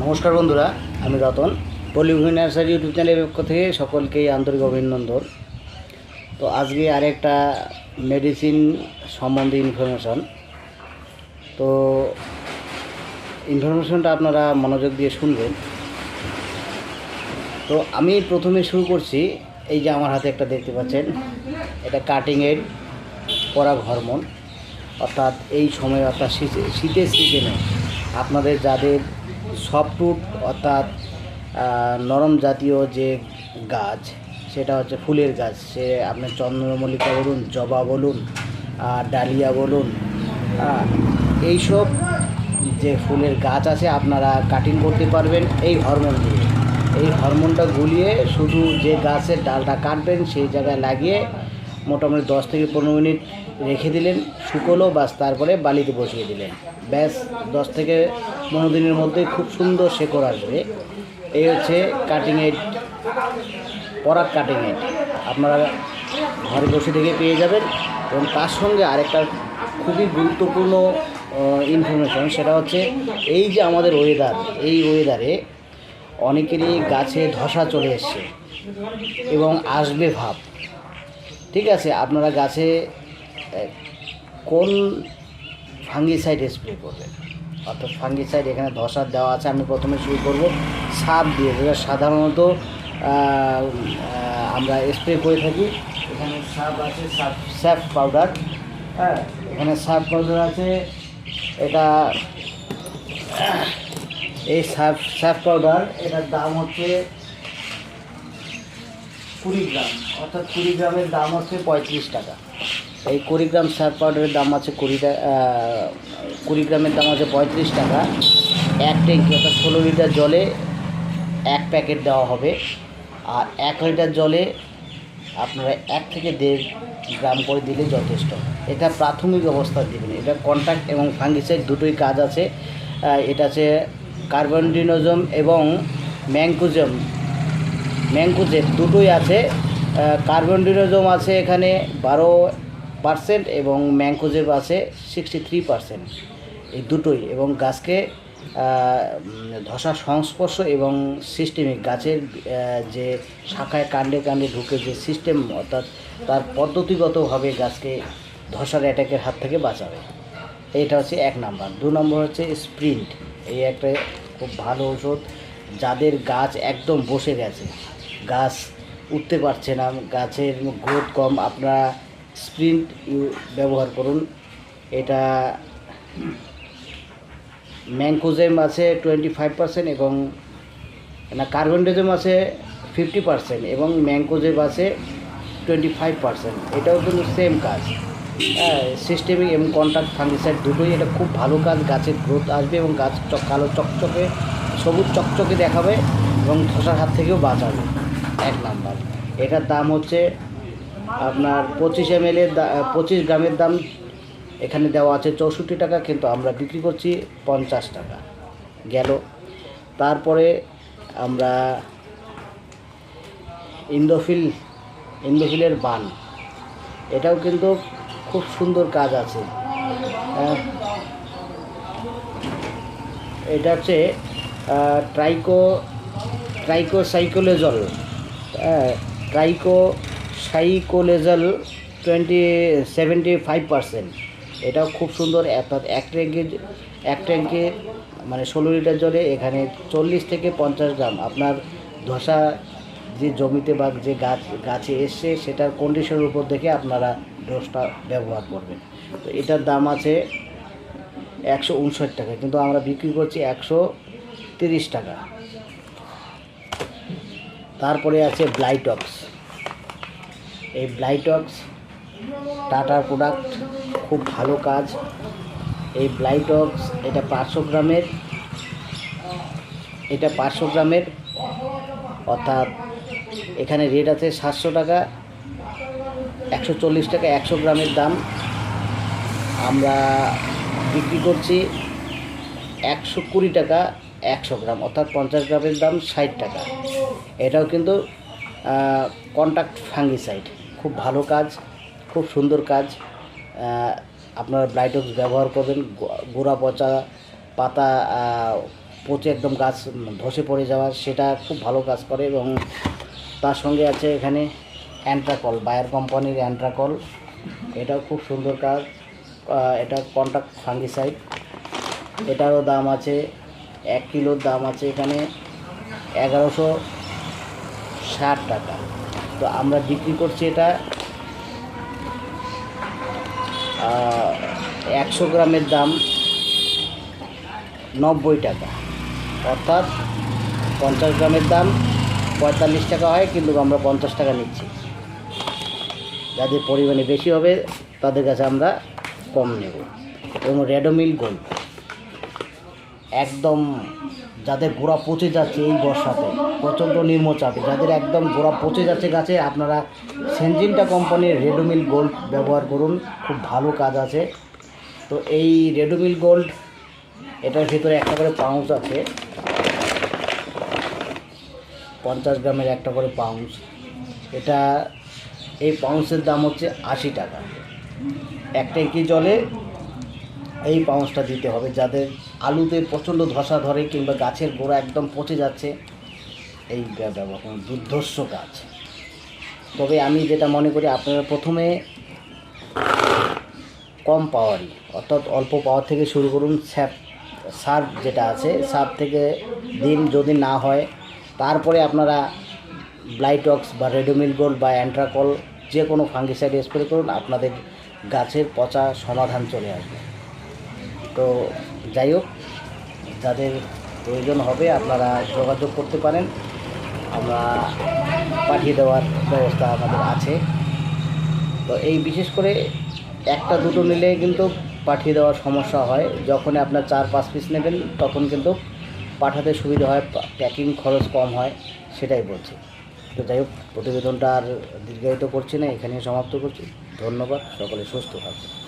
নমস্কার বন্ধুরা, আমি রতন। পলিভূমি নার্সারি ইউটিউব চ্যানেলের পক্ষ থেকে সকলকেই আন্তরিক অভিনন্দন। তো আজকে আরেকটা মেডিসিন সম্বন্ধে ইনফরমেশন তো ইনফরমেশনটা আপনারা মনোযোগ দিয়ে শুনবেন। তো আমি প্রথমে শুরু করছি, এই যে আমার হাতে একটা দেখতে পাচ্ছেন, এটা কাটিংয়ের পরাগ হরমোন অর্থাৎ এই সময় অর্থাৎ শীতে- শীতের সিজনে আপনাদের যাদের সফটউড অর্থাৎ নরম জাতীয় যে গাছ, সেটা হচ্ছে ফুলের গাছ। সে আপনার চন্দ্রমল্লিকা বলুন, জবা বলুন আর ডালিয়া বলুন এইসব যে ফুলের গাছ আছে, আপনারা কাটিং করতে পারবেন এই হরমোন দিয়ে। এই হরমোনটা গুলিয়ে শুধু যে গাছের ডালটা কাটবেন, সেই জায়গায় লাগিয়ে মোটামুটি দশ থেকে পনেরো মিনিট রেখে দিলেন, শুকোলো বাস তারপরে বালিতে বসিয়ে দিলেন। ব্যাস, দশ থেকে পনেরো দিনের মধ্যে খুব সুন্দর শেকড় আসবে। এই হচ্ছে কাটিং এড পরাগ কাটিং এড আপনারা ঘরে বসে থেকে পেয়ে যাবেন এবং তার সঙ্গে আরেকটা খুবই গুরুত্বপূর্ণ ইনফরমেশন সেটা হচ্ছে এই যে আমাদের ওয়েদার এই ওয়েদারে অনেকেরই গাছে ধসা চলে এসছে এবং আসবে ভাব। ঠিক আছে, আপনারা গাছে কোন ফাঙ্গিসাইড স্প্রে করবেন? অর্থাৎ ফাঙ্গিসাইড এখানে ধসার দেওয়া আছে। আমি প্রথমে শুরু করব। সাপ দিয়ে যেটা সাধারণত আমরা স্প্রে করে থাকি। এখানে সাপ আছে, সাপ স্যাপ পাউডার হ্যাঁ এখানে সাপ পাউডার আছে। এটা, এই সাপ স্যাপ পাউডার এটার দাম হচ্ছে কুড়ি গ্রাম। অর্থাৎ কুড়ি গ্রামের দাম হচ্ছে পঁয়ত্রিশ টাকা। এই কুড়ি গ্রাম সার পাউডারের দাম আছে কুড়ি কুড়ি গ্রামের দাম আছে পঁয়ত্রিশ টাকা। এক ট্যাঙ্কি অর্থাৎ ষোলো লিটার জলে এক প্যাকেট দেওয়া হবে। আর এক লিটার জলে আপনারা এক থেকে দেড় গ্রাম করে দিলে যথেষ্ট। এটা প্রাথমিক অবস্থা দেবেন এটা কন্ট্যাক্ট এবং ফাঙ্গিসাইড দুটোই কাজ আছে। এটা আছে কার্বনডিনোজম এবং ম্যাংকুজম ম্যাংকুজেব দুটোই আছে। কার্বনডিনোজম আছে এখানে বারো পার্সেন্ট এবং ম্যাংকুজেব আছে সিক্সটি থ্রি পার্সেন্ট এই দুটোই এবং গাছকে ধসা সংস্পর্শ এবং সিস্টেমিক গাছের যে শাখায় কাণ্ডে কাণ্ডে ঢুকে যে সিস্টেম অর্থাৎ তার পদ্ধতিগতভাবে গাছকে ধসার অ্যাটাকের হাত থেকে বাঁচাবে। এইটা হচ্ছে এক নাম্বার। দু নম্বর হচ্ছে স্প্রিন্ট এই একটা খুব ভালো ওষুধ যাদের গাছ একদম বসে গেছে, গাছ উঠতে পারছে না, গাছের গ্রোথ কম, আপনারা স্প্রিন্ট ইউ- ব্যবহার করুন। এটা ম্যাংকোজেম আছে টোয়েন্টি ফাইভ পার্সেন্ট এবং না কার্বনডেজম আছে ফিফটি পার্সেন্ট এবং ম্যাংকোজেব আছে টোয়েন্টি ফাইভ পার্সেন্ট। এটাও কিন্তু সেম কাজ। হ্যাঁ সিস্টেমিক এবং কন্ট্যাক্ট ফাঙ্গিসাইড দুটোই এটা খুব ভালো কাজ। গাছের গ্রোথ আসবে এবং গাছ কালো চকচকে, সবুজ চকচকে দেখাবে এবং ধসার হাত থেকেও বাঁচাবে। এক নাম্বার। এটার দাম হচ্ছে আপনার পঁচিশ এম এল এর পঁচিশ গ্রামের দাম এখানে দেওয়া আছে চৌষট্টি টাকা, কিন্তু আমরা বিক্রি করছি পঞ্চাশ টাকা। গেল। তারপরে আমরা ইন্দোফিল, ইন্দোফিলের বান। এটাও কিন্তু খুব সুন্দর কাজ আছে। এটা হচ্ছে ট্রাইকো ট্রাইকো সাইকোলেজল ট্রাইকো সাইকোলেজল টোয়েন্টি সেভেন্টি ফাইভ পার্সেন্ট। এটাও খুব সুন্দর। অর্থাৎ এক ট্যাঙ্কে এক ট্যাঙ্কে মানে ষোলো লিটার জলে এখানে চল্লিশ থেকে পঞ্চাশ গ্রাম। আপনার ধসা যে জমিতে বা যে গাছ, গাছে এসছে, সেটার কন্ডিশনের উপর দেখে আপনারা ডোজটা ব্যবহার করবেন। তো এটার দাম আছে একশো উনষাট টাকা, কিন্তু আমরা বিক্রি করছি একশো তিরিশ টাকা। তারপরে আছে ব্লাইটক্স এই ব্লাইটক্স টাটার প্রোডাক্ট খুব ভালো কাজ। এই ব্লাইটক্স এটা পাঁচশো গ্রামের, এটা পাঁচশো গ্রামের, অর্থাৎ এখানে রেট আছে সাতশো টাকা, একশো চল্লিশ টাকা, একশো গ্রামের দাম। আমরা বিক্রি করছি একশো কুড়ি টাকা, একশো গ্রাম, অর্থাৎ পঞ্চাশ গ্রামের দাম ষাট টাকা। এটাও কিন্তু কন্ট্যাক্ট ফাঙ্গিসাইড খুব ভালো কাজ, খুব সুন্দর কাজ। আপনারা ব্লাইটক্স ব্যবহার করবেন গোড়া পচা পাতা পচে একদম গাছ ধসে পড়ে যাওয়া, সেটা খুব ভালো কাজ করে এবং তার সঙ্গে আছে এখানে অ্যান্ট্রাকল বায়ার কোম্পানির অ্যান্ট্রাকল এটাও খুব সুন্দর কাজ। এটা কন্ট্যাক্ট ফাঙ্গিসাইড এটারও দাম আছে, এক কিলোর দাম আছে এখানে এগারোশো ষাট টাকা। তো আমরা বিক্রি করছি এটা একশো গ্রামের দাম নব্বই টাকা। অর্থাৎ পঞ্চাশ গ্রামের দাম পঁয়তাল্লিশ টাকা হয়, কিন্তু আমরা পঞ্চাশ টাকা নিচ্ছি। যাদের পরিমাণে বেশি হবে, তাদের কাছে আমরা কম নেব। এবং রেডোমিল গোল্ড, একদম যাদের গোড়া পচে যাচ্ছে এই বর্ষাতে, প্রচণ্ড নিম্নচাপে, যাদের একদম গোড়া পচে যাচ্ছে গাছে, আপনারা সেনজিনটা কোম্পানির রেডোমিল গোল্ড ব্যবহার করুন, খুব ভালো কাজ আছে। তো এই রেডোমিল গোল্ড, এটার ভিতরে একটা করে পাউচ আছে। পঞ্চাশ গ্রামের একটা করে পাউচ। এটা, এই পাউন্সের দাম হচ্ছে আশি টাকা। এক ট্যাঙ্কি জলে এই পাউচটা দিতে হবে, যাদের আলুতে প্রচণ্ড ধসা ধরে কিংবা গাছের গোড়া একদম পচে যাচ্ছে, এই ব্য- ব্যবহার দুর্ধর্ষ কাজ তবে আমি যেটা মনে করি, আপনারা প্রথমে কম পাওয়ারই, অর্থাৎ অল্প পাওয়ার থেকে শুরু করুন, স্যাপ সার্ফ যেটা আছে সার্ফ থেকে দিন যদি না হয়, তারপরে আপনারা ব্লাইটক্স বা রেডোমিল গোল্ড বা অ্যান্ট্রাকল যে কোনো ফাঙ্গিসাইড স্প্রে করুন, আপনাদের গাছের পচা সমাধান চলে আসবে। তো যাই হোক, যাদের প্রয়োজন হবে আপনারা যোগাযোগ করতে পারেন। আমরা পাঠিয়ে দেওয়ার ব্যবস্থা আমাদের আছে। তো এই বিশেষ করে একটা দুটো নিলে কিন্তু পাঠিয়ে দেওয়ার সমস্যা হয়। যখন আপনার চার, পাঁচ পিস নেবেন, তখন কিন্তু পাঠাতে সুবিধা হয় প্যাকিং খরচ কম হয়, সেটাই বলছি। তো যাই হোক, প্রতিবেদনটা আর দীর্ঘায়িত করছি না এখানে সমাপ্ত করছি। ধন্যবাদ, সকলে সুস্থ থাকবে